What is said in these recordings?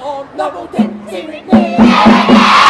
on Level Dick, Jimmy,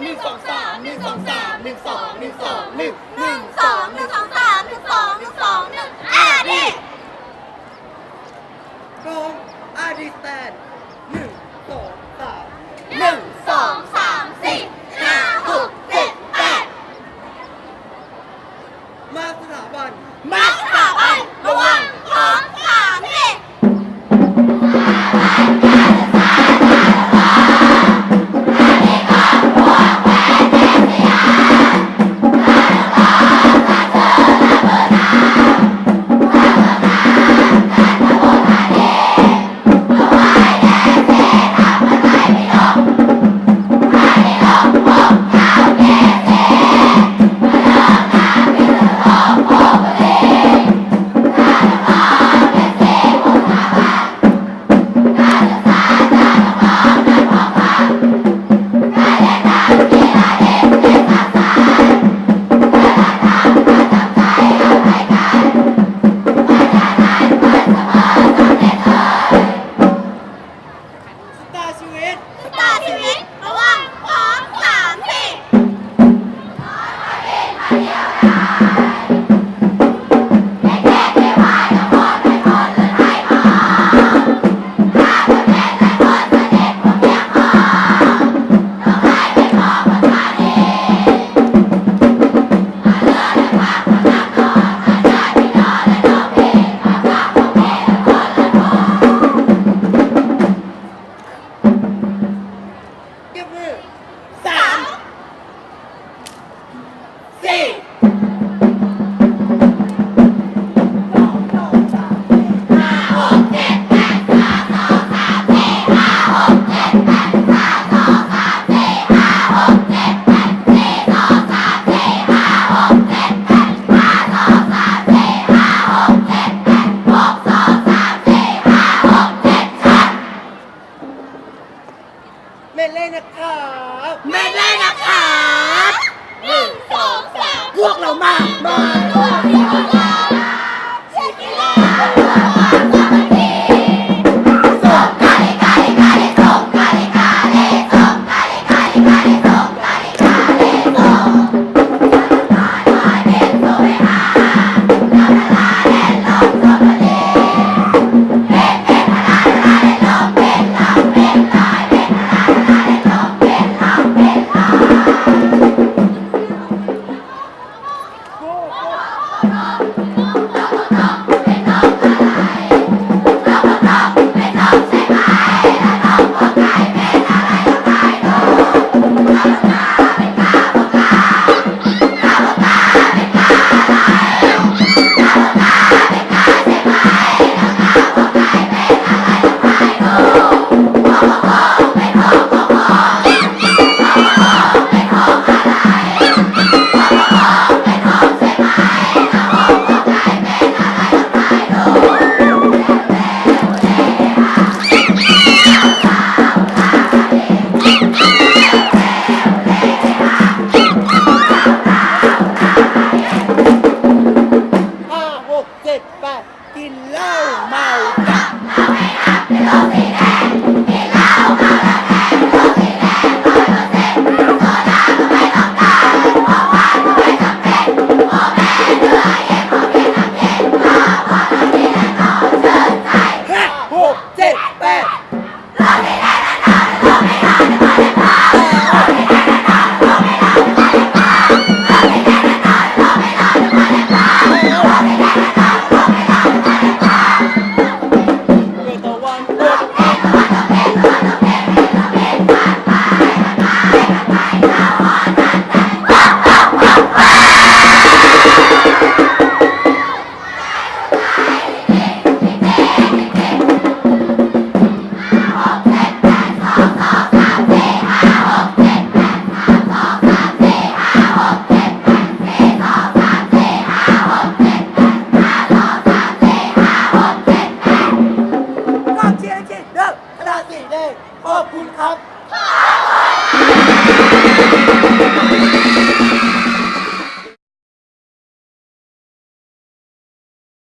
หนึ่งสองสามหนึ่งสองสามหนึ่งสองหนึ่งสองหนึ่งหนึ่งสองหนึ่งสองสามหนึ่งสองหนึ่งสองหนึ่งอะดิ go I stand ม่เล่นนะครับไม่เล่นนะครับหนึ่งสองสามพวกเรามากมาย